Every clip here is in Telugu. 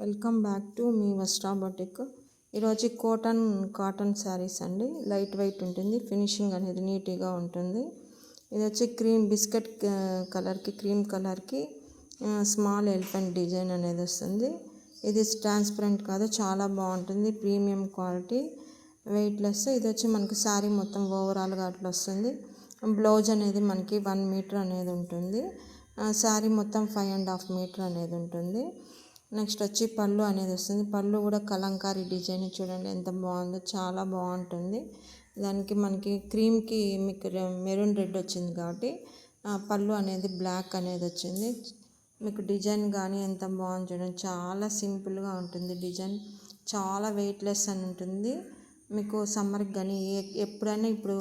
వెల్కమ్ బ్యాక్ టు మీ వస్ట్రా బొటిక్. ఈరోజు కాటన్ కాటన్ శారీస్ అండి. లైట్ వెయిట్ ఉంటుంది. ఫినిషింగ్ అనేది నీట్గా ఉంటుంది. ఇది వచ్చి క్రీమ్ బిస్కెట్ కలర్కి క్రీమ్ కలర్కి స్మాల్ ఎలిఫెంట్ డిజైన్ అనేది వస్తుంది. ఇది ట్రాన్స్పరెంట్ కాదు చాలా బాగుంటుంది. Premium quality weightless. ఇది వచ్చి మనకి శారీ మొత్తం ఓవరాల్గా అట్లా వస్తుంది. బ్లౌజ్ అనేది మనకి వన్ మీటర్ అనేది ఉంటుంది. శారీ మొత్తం ఫైవ్ అండ్ హాఫ్ మీటర్ అనేది ఉంటుంది. నెక్స్ట్ వచ్చి పళ్ళు అనేది వస్తుంది. పళ్ళు కూడా కలంకారీ డిజైన్ చూడండి ఎంత బాగుందో చాలా బాగుంటుంది. దానికి మనకి క్రీమ్కి మీకు మెరూన్ రెడ్ వచ్చింది కాబట్టి పళ్ళు అనేది బ్లాక్ అనేది వచ్చింది. మీకు డిజైన్ కానీ ఎంత బాగుంది చూడండి. చాలా సింపుల్గా ఉంటుంది డిజైన్. చాలా వెయిట్లెస్ అని ఉంటుంది. మీకు సమ్మర్కి కానీ ఎప్పుడైనా ఇప్పుడు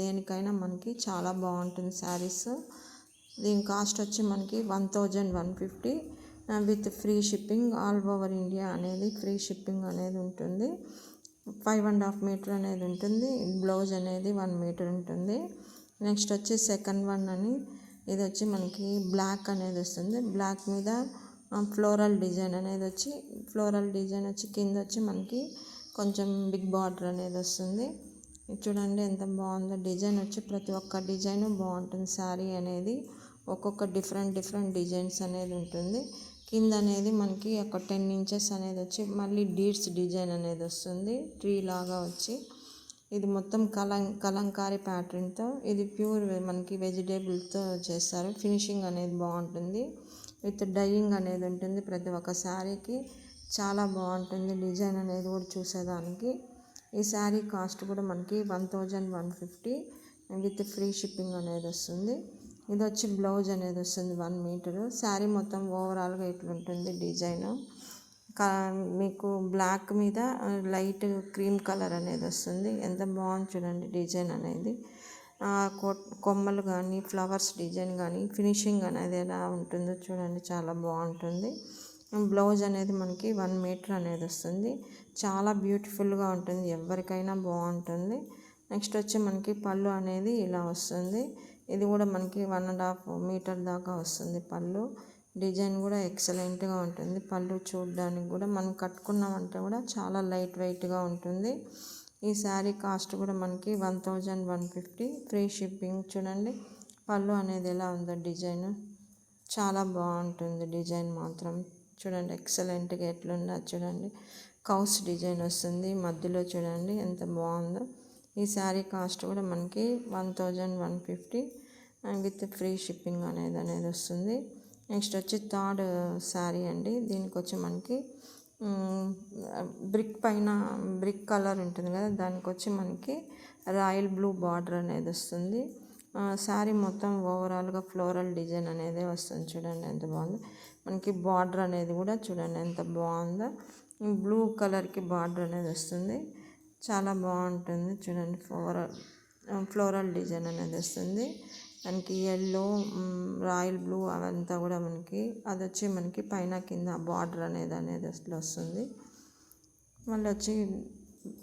దేనికైనా మనకి చాలా బాగుంటుంది శారీస్. దీని కాస్ట్ వచ్చి మనకి one thousand one fifty. With free shipping all over India అనేది ఫ్రీ షిప్పింగ్ అనేది ఉంటుంది. ఫైవ్ అండ్ హాఫ్ మీటర్ అనేది ఉంటుంది. బ్లౌజ్ అనేది వన్ మీటర్ ఉంటుంది. నెక్స్ట్ వచ్చి సెకండ్ వన్ అని ఇది వచ్చి మనకి బ్లాక్ అనేది వస్తుంది. బ్లాక్ మీద ఫ్లోరల్ డిజైన్ అనేది వచ్చి ఫ్లోరల్ డిజైన్ వచ్చి కింద వచ్చి మనకి కొంచెం బిగ్ బార్డర్ అనేది వస్తుంది. చూడండి ఎంత బాగుందో డిజైన్ వచ్చి ప్రతి ఒక్క డిజైన్ బాగుంటుంది. శారీ అనేది ఒక్కొక్క డిఫరెంట్ డిఫరెంట్ డిజైన్స్ అనేది ఉంటుంది. కింద అనేది మనకి ఒక టెన్ ఇంచెస్ అనేది వచ్చి మళ్ళీ డీడ్స్ డిజైన్ అనేది వస్తుంది. ట్రీ లాగా వచ్చి ఇది మొత్తం కలం కలంకారీ ప్యాటర్న్తో ఇది ప్యూర్ మనకి వెజిటేబుల్తో చేస్తారు. ఫినిషింగ్ అనేది బాగుంటుంది. విత్ డైయింగ్ అనేది ఉంటుంది ప్రతి ఒక్క శారీకి. చాలా బాగుంటుంది డిజైన్ అనేది కూడా చూసేదానికి. ఈ శారీ కాస్ట్ కూడా మనకి one thousand one fifty with free shipping అనేది వస్తుంది. ఇది వచ్చి బ్లౌజ్ అనేది వస్తుంది వన్ మీటరు. శారీ మొత్తం ఓవరాల్గా ఇట్లుంటుంది డిజైన్. మీకు బ్లాక్ మీద లైట్ క్రీమ్ కలర్ అనేది వస్తుంది. ఎంత బాగుంది చూడండి డిజైన్ అనేది. కొమ్మలు కానీ ఫ్లవర్స్ డిజైన్ కానీ ఫినిషింగ్ అనేది ఎలా ఉంటుందో చూడండి చాలా బాగుంటుంది బ్లౌజ్ అనేది మనకి వన్ మీటర్ అనేది వస్తుంది. చాలా బ్యూటిఫుల్గా ఉంటుంది. ఎవరికైనా బాగుంటుంది నెక్స్ట్ వచ్చి మనకి పళ్ళు అనేది ఇలా వస్తుంది. ఇది కూడా మనకి వన్ అండ్ హాఫ్ మీటర్ దాకా వస్తుంది పళ్ళు. డిజైన్ కూడా ఎక్సలెంట్గా ఉంటుంది. పళ్ళు చూడడానికి కూడా మనం కట్టుకున్నామంటే కూడా చాలా లైట్ వెయిట్గా ఉంటుంది. ఈ శారీ కాస్ట్ కూడా మనకి one thousand one fifty free shipping చూడండి. పళ్ళు అనేది ఎలా ఉందో డిజైన్. చాలా బాగుంటుంది డిజైన్ మాత్రం. చూడండి ఎక్సలెంట్గా ఎట్లుందో చూడండి. కౌస్ డిజైన్ వస్తుంది మధ్యలో చూడండి ఎంత బాగుందో. ఈ శారీ కాస్ట్ కూడా మనకి one thousand one fifty with free shipping అనేది అనేది వస్తుంది. నెక్స్ట్ వచ్చి థర్డ్ శారీ అండి. దీనికి వచ్చి మనకి బ్రిక్ పైన బ్రిక్ కలర్ ఉంటుంది కదా దానికి వచ్చి మనకి రాయల్ బ్లూ బార్డర్ అనేది వస్తుంది. శారీ మొత్తం ఓవరాల్గా ఫ్లోరల్ డిజైన్ అనేది వస్తుంది. చూడండి ఎంత బాగుందో. మనకి బార్డర్ అనేది కూడా చూడండి ఎంత బాగుందో. బ్లూ కలర్కి బార్డర్ అనేది వస్తుంది. చాలా బాగుంటుంది. చూడండి ఫ్లోరల్ ఫ్లోరల్ డిజైన్ అనేది వస్తుంది. మనకి ఎల్లో రాయల్ బ్లూ అవంతా కూడా మనకి అది వచ్చి మనకి పైన కింద బార్డర్ అనేది అనేది అసలు వస్తుంది. మళ్ళీ వచ్చి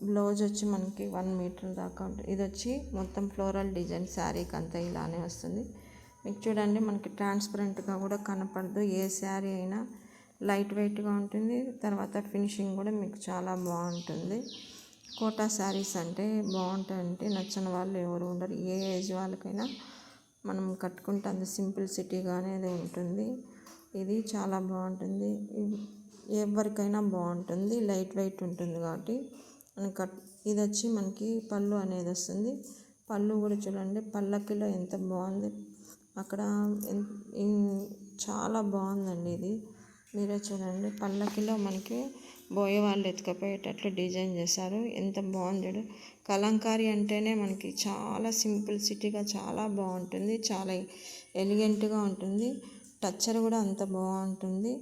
బ్లౌజ్ వచ్చి మనకి వన్ మీటర్ దాకా ఉంటుంది. ఇది వచ్చి మొత్తం ఫ్లోరల్ డిజైన్ శారీకి అంతా ఇలానే వస్తుంది. మీకు చూడండి మనకి ట్రాన్స్పరెంట్గా కూడా కనపడదు. ఏ శారీ అయినా లైట్ వెయిట్గా ఉంటుంది. తర్వాత ఫినిషింగ్ కూడా మీకు చాలా బాగుంటుంది. కోటా శారీస్ అంటే బాగుంటాయంటే నచ్చిన వాళ్ళు ఎవరు ఉండరు. ఏ ఏజ్ వాళ్ళకైనా మనం కట్టుకుంటే అంత సింప్లిసిటీగా అనేది ఉంటుంది. ఇది చాలా బాగుంటుంది. ఎవరికైనా బాగుంటుంది. లైట్ వెయిట్ ఉంటుంది కాబట్టి. కట్ ఇది వచ్చి మనకి పళ్ళు అనేది వస్తుంది. పళ్ళు కూడా చూడండి. పళ్ళకిలో ఎంత బాగుంది. అక్కడ చాలా బాగుందండి ఇది. మీరే చూడండి. పళ్ళకిలో మనకి బోయే వాళ్ళు ఎత్తుకపోయేటట్లు డిజైన్ చేశారు. ఎంత బాగుంది కలంకారీ అంటేనే మనకి చాలా సింపుల్ సిటీగా చాలా బాగుంటుంది. చాలా ఎలిగెంట్గా ఉంటుంది. టచ్చర్ కూడా అంత బాగుంటుంది.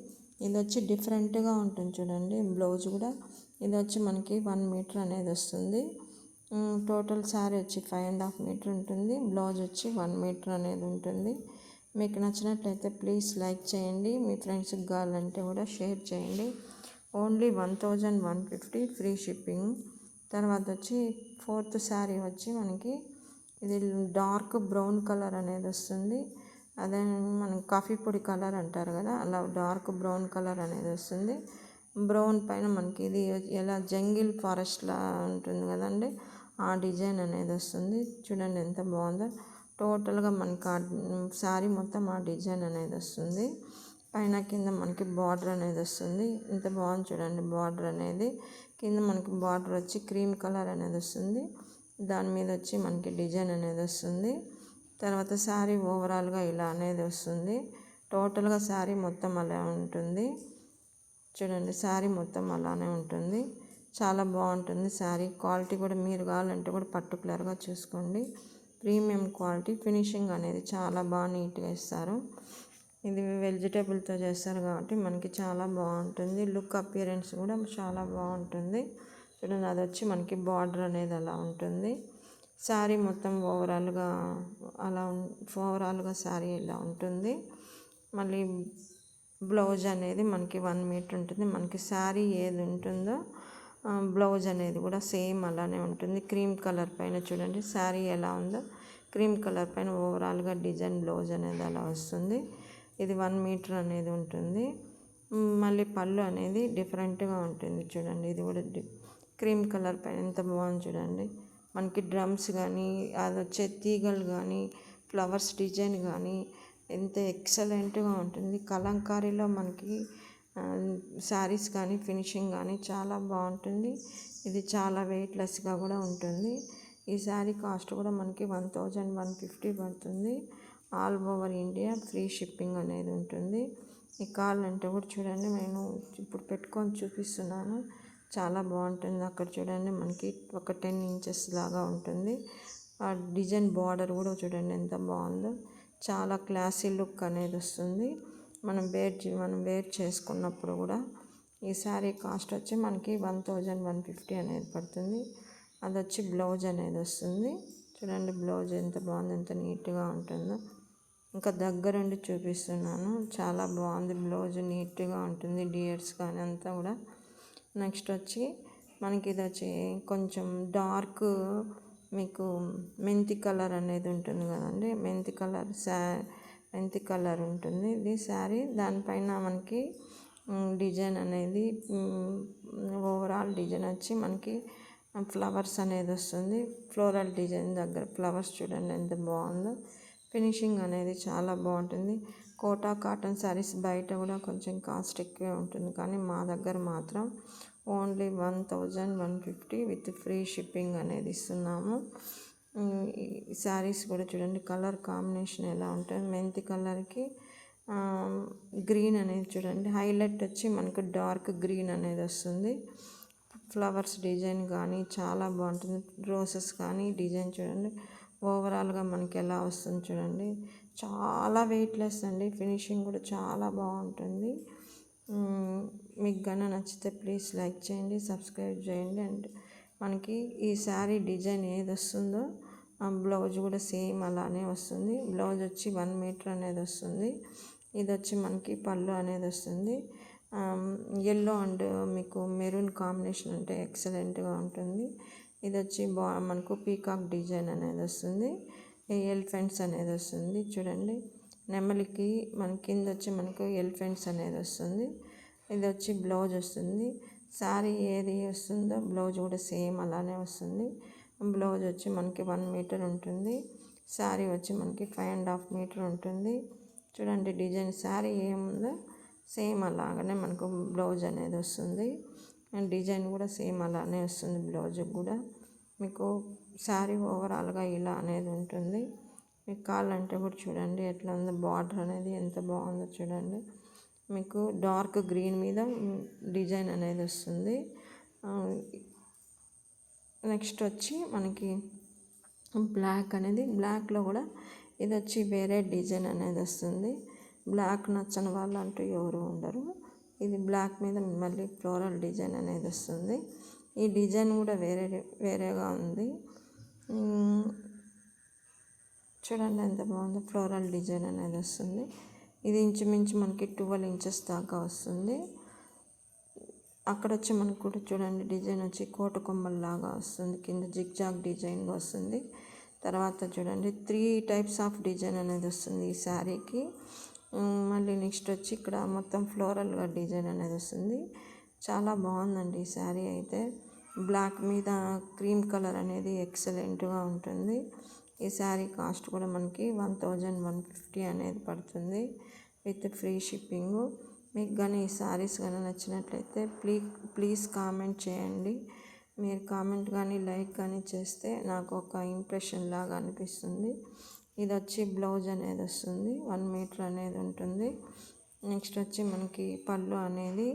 ఇది వచ్చి డిఫరెంట్గా ఉంటుంది చూడండి. బ్లౌజ్ కూడా. ఇది వచ్చి మనకి వన్ మీటర్ అనేది వస్తుంది. టోటల్ శారీ వచ్చి ఫైవ్ అండ్ హాఫ్ మీటర్ ఉంటుంది. బ్లౌజ్ వచ్చి వన్ మీటర్ అనేది ఉంటుంది. మీకు నచ్చినట్లయితే ప్లీజ్ లైక్ చేయండి. మీ ఫ్రెండ్స్కి కావాలంటే కూడా షేర్ చేయండి. Only one thousand one fifty free shipping. తర్వాత వచ్చి ఫోర్త్ శారీ వచ్చి మనకి ఇది డార్క్ బ్రౌన్ కలర్ అనేది వస్తుంది. అదే మనం కాఫీ పొడి కలర్ అంటారు కదా అలా డార్క్ బ్రౌన్ కలర్ అనేది వస్తుంది. బ్రౌన్ పైన మనకి ఇది ఎలా జంగిల్ ఫారెస్ట్లా ఉంటుంది కదండి ఆ డిజైన్ అనేది వస్తుంది. చూడండి ఎంత బాగుందో. టోటల్గా మనకి ఆ శారీ మొత్తం ఆ డిజైన్ అనేది వస్తుంది. పైన కింద మనకి బార్డర్ అనేది వస్తుంది. ఇంత బాగుంది చూడండి బార్డర్ అనేది. కింద మనకి బార్డర్ వచ్చి క్రీమ్ కలర్ అనేది వస్తుంది. దాని మీద వచ్చి మనకి డిజైన్ అనేది వస్తుంది. తర్వాత శారీ ఓవరాల్గా ఇలా అనేది వస్తుంది. టోటల్గా శారీ మొత్తం అలా ఉంటుంది. చూడండి శారీ మొత్తం అలానే ఉంటుంది. చాలా బాగుంటుంది శారీ. క్వాలిటీ కూడా మీరు కావాలంటే కూడా పర్టికులర్గా చూసుకోండి. Premium quality. ఫినిషింగ్ అనేది చాలా బాగా నీట్గా ఇస్తారు. ఇది వెజిటేబుల్తో చేస్తారు కాబట్టి మనకి చాలా బాగుంటుంది. లుక్ అపియరెన్స్ కూడా చాలా బాగుంటుంది. చూడండి అది వచ్చి మనకి బార్డర్ అనేది అలా ఉంటుంది. శారీ మొత్తం ఓవరాల్గా అలా ఓవరాల్గా శారీ ఇలా ఉంటుంది. మళ్ళీ బ్లౌజ్ అనేది మనకి వన్ మీటర్ ఉంటుంది. మనకి శారీ ఏది ఉంటుందో బ్లౌజ్ అనేది కూడా సేమ్ అలానే ఉంటుంది. క్రీమ్ కలర్ పైన చూడండి శారీ ఎలా ఉందో. క్రీమ్ కలర్ పైన ఓవరాల్గా డిజైన్ బ్లౌజ్ అనేది అలా వస్తుంది. ఇది వన్ మీటర్ అనేది ఉంటుంది. మళ్ళీ పళ్ళు అనేది డిఫరెంట్గా ఉంటుంది చూడండి. ఇది కూడా క్రీమ్ కలర్ పైన ఎంత బాగుంది చూడండి. మనకి డ్రమ్స్ కానీ అది వచ్చే తీగలు కానీ ఫ్లవర్స్ డిజైన్ కానీ ఎంత ఎక్సలెంట్గా ఉంటుంది. కలంకారీలో మనకి శారీస్ కానీ ఫినిషింగ్ కానీ చాలా బాగుంటుంది. ఇది చాలా వెయిట్లెస్గా కూడా ఉంటుంది. ఈ శారీ కాస్ట్ కూడా మనకి వన్ థౌజండ్ వన్ ఫిఫ్టీ పడుతుంది. All over India free shipping అనేది ఉంటుంది. ఈ కాల్ అంటే కూడా చూడండి నేను ఇప్పుడు పెట్టుకొని చూపిస్తున్నాను. చాలా బాగుంటుంది. అక్కడ చూడండి మనకి ఒక టెన్ ఇంచెస్ లాగా ఉంటుంది. ఆ డిజైన్ బార్డర్ కూడా చూడండి ఎంత బాగుందో. చాలా క్లాసీ లుక్ అనేది వస్తుంది. మనం వేర్ మనం వేర్ చేసుకున్నప్పుడు కూడా ఈ శారీ కాస్ట్ వచ్చి మనకి వన్ థౌజండ్ వన్ ఫిఫ్టీ అనేది పడుతుంది. అది వచ్చి బ్లౌజ్ అనేది వస్తుంది. చూడండి బ్లౌజ్ ఎంత బాగుంది ఎంత నీట్గా ఉంటుందో. ఇంకా దగ్గరుండి చూపిస్తున్నాను. చాలా బాగుంది. బ్లౌజ్ నీట్గా ఉంటుంది. డియర్స్ కానీ అంతా కూడా. నెక్స్ట్ వచ్చి మనకి ఇది వచ్చి కొంచెం డార్క్ మీకు మెంతి కలర్ అనేది ఉంటుంది కదండి. మెంతి కలర్ శా మెంతి కలర్ ఉంటుంది. ఇది శారీ. దానిపైన మనకి డిజైన్ అనేది ఓవరాల్ డిజైన్ వచ్చి మనకి ఫ్లవర్స్ అనేది వస్తుంది. ఫ్లోరల్ డిజైన్ దగ్గర ఫ్లవర్స్ చూడండి ఎంత బాగుందో. ఫినిషింగ్ అనేది చాలా బాగుంటుంది. కోటా కాటన్ శారీస్ బయట కూడా కొంచెం కాస్ట్ ఎక్కువే ఉంటుంది. కానీ మా దగ్గర మాత్రం only one thousand one fifty with free shipping అనేది ఇస్తున్నాము. శారీస్ కూడా చూడండి కలర్ కాంబినేషన్ ఎలా ఉంటుంది మెంతి కలర్కి గ్రీన్ అనేది చూడండి. హైలైట్ వచ్చి మనకు డార్క్ గ్రీన్ అనేది వస్తుంది. ఫ్లవర్స్ డిజైన్ కానీ చాలా బాగుంటుంది. రోసెస్ కానీ డిజైన్ చూడండి ఓవరాల్గా మనకి ఎలా వస్తుంది చూడండి. చాలా వెయిట్లెస్ అండి. ఫినిషింగ్ కూడా చాలా బాగుంటుంది. మీకు కన్నా నచ్చితే ప్లీజ్ లైక్ చేయండి సబ్స్క్రైబ్ చేయండి. అండ్ మనకి ఈ శారీ డిజైన్ ఏది వస్తుందో ఆ బ్లౌజ్ కూడా సేమ్ అలానే వస్తుంది. బ్లౌజ్ వచ్చి వన్ మీటర్ అనేది వస్తుంది. ఇది వచ్చి మనకి పళ్ళు అనేది వస్తుంది. ఎల్లో అండ్ మీకు మెరూన్ కాంబినేషన్ అంటే ఎక్సలెంట్గా ఉంటుంది. ఇది వచ్చి బా మనకు పీకాక్ డిజైన్ అనేది వస్తుంది. ఎలిఫెంట్స్ అనేది వస్తుంది. చూడండి. నెమలికి మన కింద వచ్చి మనకు ఎలిఫెంట్స్ అనేది వస్తుంది. ఇది వచ్చి బ్లౌజ్ వస్తుంది. శారీ ఏది వస్తుందో బ్లౌజ్ కూడా సేమ్ అలానే వస్తుంది. బ్లౌజ్ వచ్చి మనకి వన్ మీటర్ ఉంటుంది. శారీ వచ్చి మనకి ఫైవ్ అండ్ హాఫ్ మీటర్ ఉంటుంది. చూడండి డిజైన్. శారీ ఏముందో సేమ్ అలాగనే మనకు బ్లౌజ్ అనేది వస్తుంది. అండ్ డిజైన్ కూడా సేమ్ అలానే వస్తుంది బ్లౌజ్కి కూడా. మీకు శారీ ఓవరాల్గా ఇలా అనేది ఉంటుంది. మీకు కావాలంటే కూడా చూడండి ఎట్లా ఉందో బార్డర్ అనేది ఎంత బాగుందో చూడండి. మీకు డార్క్ గ్రీన్ మీద డిజైన్ అనేది వస్తుంది. నెక్స్ట్ వచ్చి మనకి బ్లాక్ అనేది బ్లాక్లో కూడా ఇది వచ్చి వేరే డిజైన్ అనేది వస్తుంది. బ్లాక్ నచ్చని వాళ్ళు అంటూ ఎవరు ఉండరు. ఇది బ్లాక్ మీద మళ్ళీ ఫ్లోరల్ డిజైన్ అనేది వస్తుంది. ఈ డిజైన్ కూడా వేరే వేరేగా ఉంది. చూడండి ఎంత బాగుంది ఫ్లోరల్ డిజైన్ అనేది వస్తుంది. ఇది ఇంచుమించు మనకి ట్వెల్వ్ ఇంచెస్ దాకా వస్తుంది. అక్కడ వచ్చి మనకు కూడా చూడండి డిజైన్ వచ్చి కోట కొమ్మల్లాగా వస్తుంది. కింద జిగ్జాగ్ డిజైన్గా వస్తుంది. తర్వాత చూడండి త్రీ టైప్స్ ఆఫ్ డిజైన్ అనేది వస్తుంది ఈ శారీకి. మళ్ళీ నెక్స్ట్ వచ్చి ఇక్కడ మొత్తం ఫ్లోరల్గా డిజైన్ అనేది వస్తుంది. చాలా బాగుందండి ఈ శారీ అయితే. బ్లాక్ మీద క్రీమ్ కలర్ అనేది ఎక్సలెంట్గా ఉంటుంది. ఈ శారీ కాస్ట్ కూడా మనకి వన్ థౌజండ్ వన్ ఫిఫ్టీ అనేది పడుతుంది విత్ ఫ్రీ షిప్పింగ్ మీకు కానీ ఈ శారీస్ కానీ నచ్చినట్లయితే ప్లీ ప్లీజ్ కామెంట్ చేయండి. మీరు కామెంట్ కానీ లైక్ కానీ చేస్తే నాకు ఒక ఇంప్రెషన్ లాగా అనిపిస్తుంది. ఇది వచ్చి బ్లౌజ్ అనేది వస్తుంది. వన్ మీటర్ అనేది ఉంటుంది. నెక్స్ట్ వచ్చి మనకి పళ్ళు అనేది.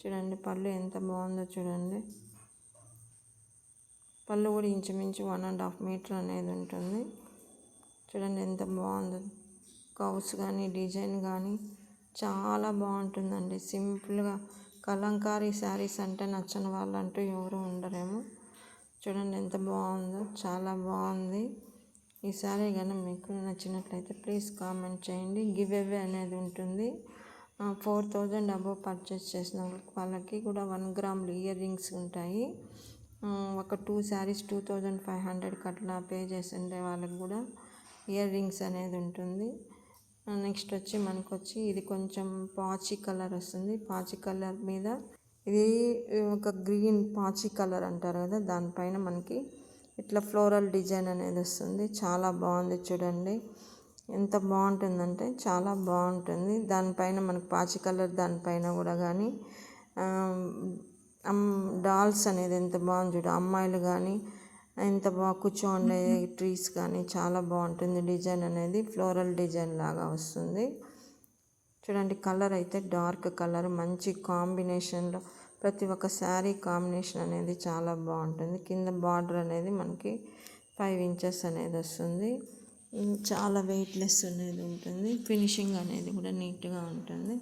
చూడండి పళ్ళు ఎంత బాగుందో చూడండి. పళ్ళు కూడా ఇంచుమించు వన్ అండ్ హాఫ్ మీటర్ అనేది ఉంటుంది. చూడండి ఎంత బాగుందో. కౌస్ కానీ డిజైన్ కానీ చాలా బాగుంటుందండి. సింపుల్గా కలంకారీ శారీస్ అంటే నచ్చని వాళ్ళు అంటూ ఎవరు ఉండరేమో. చూడండి ఎంత బాగుందో. చాలా బాగుంది. ఈ శారీ కానీ మీకు నచ్చినట్లయితే ప్లీజ్ కామెంట్ చేయండి. గివ్ అవే అనేది ఉంటుంది. ఫోర్ థౌజండ్ అబోవ్ పర్చేస్ చేసిన వాళ్ళకి కూడా వన్ గ్రాములు ఇయర్ రింగ్స్ ఉంటాయి. ఒక two saris two thousand five హండ్రెడ్కి అట్లా పే చేసిండే వాళ్ళకి కూడా ఇయర్ రింగ్స్ అనేది ఉంటుంది. నెక్స్ట్ వచ్చి మనకు వచ్చి ఇది కొంచెం పాచి కలర్ వస్తుంది. పాచి కలర్ మీద ఇది ఒక గ్రీన్ పాచి కలర్ అంటారు కదా దానిపైన మనకి ఇట్లా ఫ్లోరల్ డిజైన్ అనేది వస్తుంది. చాలా బాగుంది చూడండి. ఎంత బాగుంటుందంటే చాలా బాగుంటుంది. దానిపైన మనకు పాచి కలర్ దానిపైన కూడా కానీ డాల్స్ అనేది ఎంత బాగుంది చూడు. అమ్మాయిలు కానీ ఎంత బాగా కూర్చోండే ట్రీస్ కానీ చాలా బాగుంటుంది డిజైన్ అనేది. ఫ్లోరల్ డిజైన్ లాగా వస్తుంది. చూడండి కలర్ అయితే డార్క్ కలర్. మంచి కాంబినేషన్లో ప్రతి ఒక్క శారీ కాంబినేషన్ అనేది చాలా బాగుంటుంది. కింద బార్డర్ అనేది మనకి ఫైవ్ ఇంచెస్ అనేది వస్తుంది. చాలా వెయిట్లెస్ అనేది ఉంటుంది. ఫినిషింగ్ అనేది కూడా నీట్గా ఉంటుంది.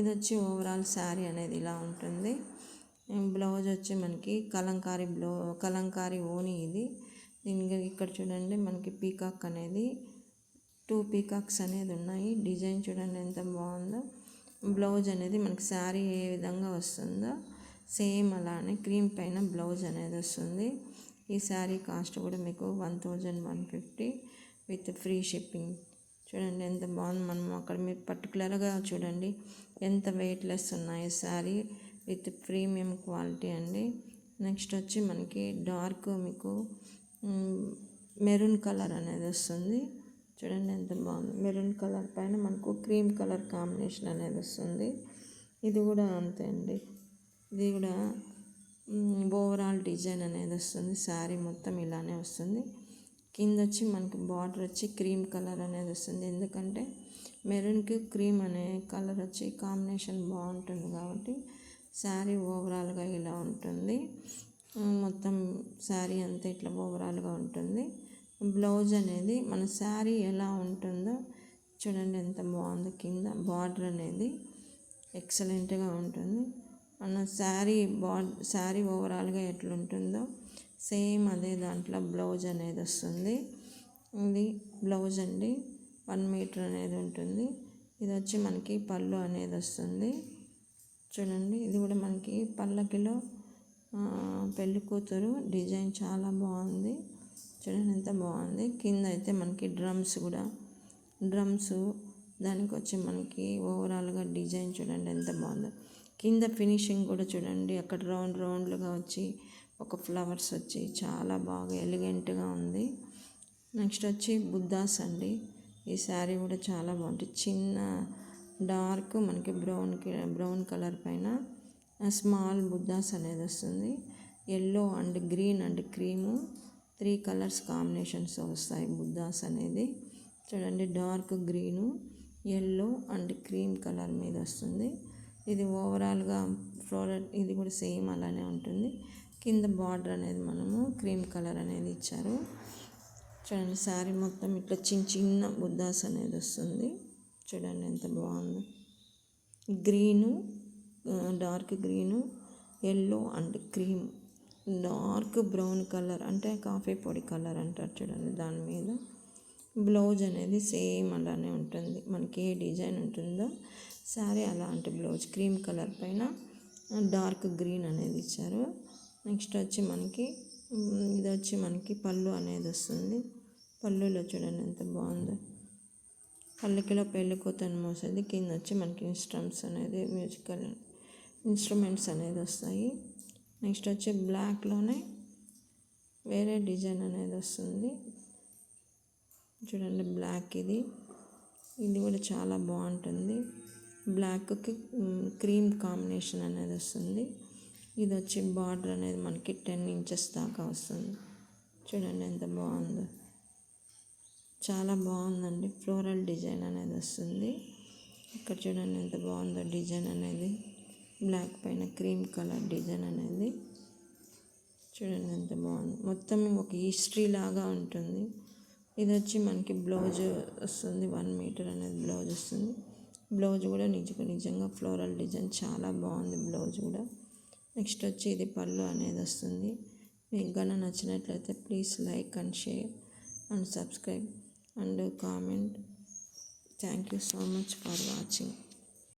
ఇది వచ్చి ఓవరాల్ శారీ అనేది ఇలా ఉంటుంది. బ్లౌజ్ వచ్చి మనకి కలంకారీ బ్లౌ కలంకారీ ఓని ఇది. దీనికి ఇక్కడ చూడండి మనకి పీకాక్ అనేది టూ పీకాక్స్ అనేది ఉన్నాయి. డిజైన్ చూడండి ఎంత బాగుందో. బ్లౌజ్ అనేది మనకి శారీ ఏ విధంగా వస్తుందో సేమ్ అలానే క్రీమ్ పైన బ్లౌజ్ అనేది వస్తుంది. ఈ శారీ కాస్ట్ కూడా మీకు one thousand one fifty with free shipping. చూడండి ఎంత బాగుంది. మనం అక్కడ మీరు పర్టికులర్గా చూడండి ఎంత వెయిట్లెస్ ఉన్నాయి శారీ విత్ ప్రీమియం క్వాలిటీ అండి. నెక్స్ట్ వచ్చి మనకి డార్క్ మీకు మెరూన్ కలర్ అనేది వస్తుంది. చూడండి ఎంత బాగుంది. మెరూన్ కలర్ పైన మనకు క్రీమ్ కలర్ కాంబినేషన్ అనేది వస్తుంది. ఇది కూడా అంతే అండి. ఇది కూడా ఓవరాల్ డిజైన్ అనేది వస్తుంది. శారీ మొత్తం ఇలానే వస్తుంది. కింద వచ్చి మనకి బార్డర్ వచ్చి క్రీమ్ కలర్ అనేది వస్తుంది. ఎందుకంటే మెరూన్కి క్రీమ్ అనే కలర్ వచ్చి కాంబినేషన్ బాగుంటుంది కాబట్టి శారీ ఓవరాల్గా ఇలా ఉంటుంది. మొత్తం శారీ అంతా ఇట్లా ఓవరాల్గా ఉంటుంది. బ్లౌజ్ అనేది మన శారీ ఎలా ఉంటుందో చూడండి ఎంత బాగుంది. కింద బార్డర్ అనేది ఎక్సలెంట్గా ఉంటుంది. మన శారీ బా శారీ ఓవరాల్గా ఎట్లుంటుందో సేమ్ అదే దాంట్లో బ్లౌజ్ అనేది వస్తుంది. ఇది బ్లౌజ్ అండి వన్ మీటర్ అనేది ఉంటుంది. ఇది వచ్చి మనకి పళ్ళు అనేది వస్తుంది. చూడండి ఇది కూడా మనకి పల్లకిలో పెళ్ళి కూతురు డిజైన్ చాలా బాగుంది. చూడండి ఎంత బాగుంది. కింద అయితే మనకి డ్రమ్స్ కూడా డ్రమ్స్ దానికి వచ్చి మనకి ఓవరాల్గా డిజైన్ చూడండి ఎంత బాగుందో. కింద ఫినిషింగ్ కూడా చూడండి. అక్కడ రౌండ్ రౌండ్లుగా వచ్చి ఒక ఫ్లవర్స్ వచ్చి చాలా బాగా ఎలిగెంట్గా ఉంది. నెక్స్ట్ వచ్చి బుద్ధాస్ అండి. ఈ శారీ కూడా చాలా బాగుంటుంది చిన్న డార్క్ మనకి బ్రౌన్ బ్రౌన్ కలర్ పైన స్మాల్ బుద్ధాస్ అనేది వస్తుంది. Yellow and green and cream three colours combinations వస్తాయి బుద్ధాస్ అనేది. చూడండి dark green yellow and cream colour మీద వస్తుంది. ఇది ఓవరాల్గా ఫ్లోరల్ ఇది కూడా సేమ్ అలానే ఉంటుంది. కింద బార్డర్ అనేది మనము క్రీమ్ కలర్ అనేది ఇచ్చారు. చూడండి శారీ మొత్తం ఇట్లా చిన్న చిన్న బుద్ధాస్ అనేది వస్తుంది. చూడండి ఎంత బాగుందో. Green dark green yellow and cream. Dark brown colour అంటే కాఫీ పొడి కలర్ అంటారు చూడండి దాని మీద. బ్లౌజ్ అనేది సేమ్ అలానే ఉంటుంది. మనకి ఏ డిజైన్ ఉంటుందో శారీ అలాంటి బ్లౌజ్. క్రీమ్ కలర్ పైన డార్క్ గ్రీన్ అనేది ఇచ్చారు. నెక్స్ట్ వచ్చి మనకి ఇది వచ్చి మనకి పళ్ళు అనేది వస్తుంది. పళ్ళులో చూడండి ఎంత బాగుందో. పల్లకిలో పెళ్ళి మోసేది. కింద వచ్చి మనకి ఇన్స్ట్రమ్స్ అనేది మ్యూజికల్ ఇన్స్ట్రుమెంట్స్ అనేది వస్తాయి. నెక్స్ట్ వచ్చి బ్లాక్లోనే వేరే డిజైన్ అనేది వస్తుంది. చూడండి బ్లాక్ ఇది. ఇది కూడా చాలా బాగుంటుంది. బ్లాక్కి క్రీమ్ కాంబినేషన్ అనేది వస్తుంది. ఇది వచ్చి బార్డర్ అనేది మనకి టెన్ ఇంచెస్ దాకా వస్తుంది. చూడండి ఎంత బాగుందో. చాలా బాగుందండి. ఫ్లోరల్ డిజైన్ అనేది వస్తుంది. ఇక్కడ చూడండి ఎంత బాగుందో డిజైన్ అనేది. బ్లాక్ పైన క్రీమ్ కలర్ డిజైన్ అనేది. చూడండి ఎంత బాగుంది. మొత్తం ఒక హిస్టరీ లాగా ఉంటుంది. ఇది వచ్చి మనకి బ్లౌజ్ వస్తుంది వన్ మీటర్ అనేది బ్లౌజ్ వస్తుంది. బ్లౌజ్ కూడా నిజంగా నిజంగా ఫ్లోరల్ డిజైన్ చాలా బాగుంది బ్లౌజ్ కూడా. నెక్స్ట్ వచ్చి ఇది పళ్ళు అనేది వస్తుంది. మీకు కన్నా నచ్చినట్లయితే please like and share and subscribe and comment. Thank you so much for watching.